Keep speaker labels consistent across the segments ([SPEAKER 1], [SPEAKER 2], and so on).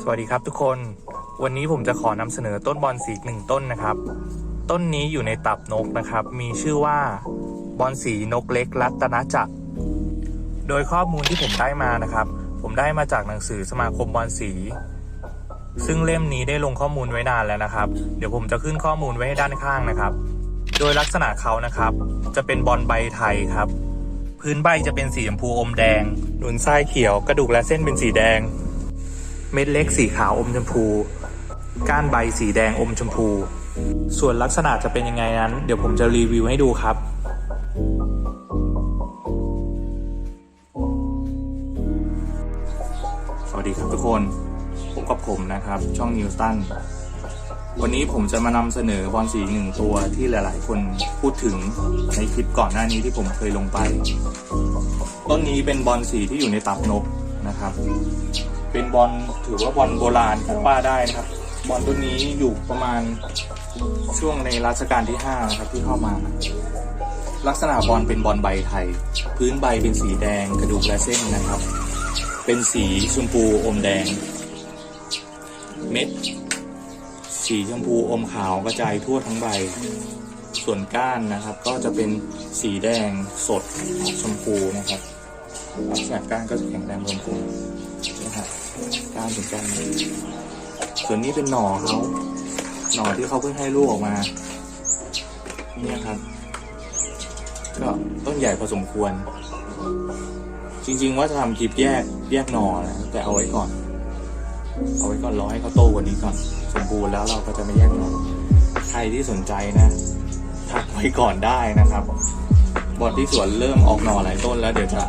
[SPEAKER 1] สวัสดีครับทุกคน วันนี้ผมจะขอนำเสนอต้นบอนสีหนึ่งต้นนะครับ ต้นนี้อยู่ในตับนกนะครับ มีชื่อว่าบอนสีนกเล็กรัตนจักร โดยข้อมูลที่ผมได้มานะครับ ผมได้มาจากหนังสือสมาคมบอนสี ซึ่งเล่มนี้ได้ลงข้อมูลไว้นานแล้วนะครับ เดี๋ยวผมจะขึ้นข้อมูลไว้ให้ด้านข้างนะครับ โดยลักษณะเขานะครับ จะเป็นบอลใบไทยครับ พื้นใบจะเป็นสีชมพูอมแดง หนุนทรายเขียวกระดูกและเส้นเป็นสีแดง เม็ดเล็กสีขาวอมชมพู ก้านใบสีแดงอมชมพู ส่วนลักษณะจะเป็นยังไงนั้น เดี๋ยวผมจะรีวิวให้ดูครับสวัสดีครับทุกคนพบกับผมนะครับ ช่องนิวตัน วันนี้ผมจะมานำเสนอบอลสีหนึ่งตัวที่หลาย ๆ คนพูดถึงในคลิปก่อนหน้านี้ที่ผมเคยลงไป ต้นนี้เป็นบอลสีที่อยู่ในตับนกนะครับ เป็นบอลถือว่าบอลโบราณก็ว่าได้นะครับ บอลตัวนี้อยู่ประมาณช่วงในรัชกาลที่5นะครับที่เข้ามา ลักษณะบอลเป็นบอลใบไทย พื้นใบเป็นสีแดงกระดูกและเส้นนะครับ เป็นสีชมพูอมแดง เม็ด สีชมพูอมขาวกระจายทั่วทั้งใบ ส่วนก้านนะครับ ก็จะเป็นสีแดงสดออกชมพูนะครับลักษณะก้านก็จะแข็งแรงพอสมควรนะครับก้านเป็นก้านส่วนนี้เป็นหน่อเขาหน่อที่เขาเพิ่งให้ลูกออกมา เนี่ยครับ ก็ต้นใหญ่พอสมควร จริงๆว่าจะทำคลิปแยกแยกหน่อนะแต่เอาไว้ก่อน เอาไว้ก่อนรอให้เขาโตกว่านี้ก่อน สมบูรณ์แล้วเราก็จะไม่แยกหน่อใครที่สนใจนะทักไว้ก่อนได้นะครับ บอดที่สวนเริ่มออกหน่อหลายต้นแล้วเดี๋ยวจะ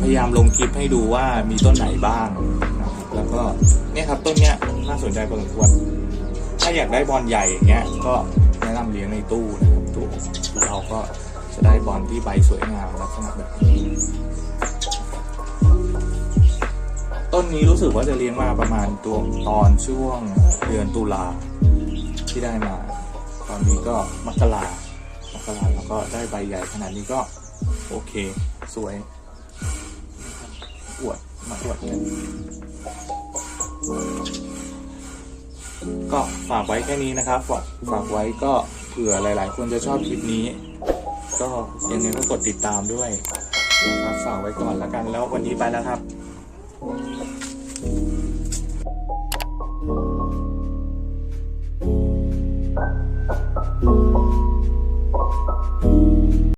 [SPEAKER 1] พยายามลงคลิปให้ดูว่ามีต้นไหนบ้างนะครับแล้วก็เนี่ยครับต้นเนี้ยน่าสนใจพอสมควรถ้าอยากได้บอลใหญ่อย่างเงี้ยก็แนะนำเลี้ยงในตู้นะครับตู้เราก็จะได้บอลที่ใบสวยงามลักษณะแบบนี้ ต้นนี้รู้สึกว่าจะเลี้ยงมาประมาณตัวตอนช่วงเดือนตุลาที่ได้มา ตอนนี้ก็มกรามกราแล้วก็ได้ใบใหญ่ขนาดนี้ก็โอเค สวยอวดมาอวดกันก็ฝากไว้แค่นี้นะครับ ฝากฝากไว้ก็เผื่อหลาย ๆ คนจะชอบคลิปนี้ ก็ยังไงก็กดติดตามด้วยนะครับฝากไว้ก่อนแล้วกันแล้ววันนี้ไปแล้วครับ Thank you.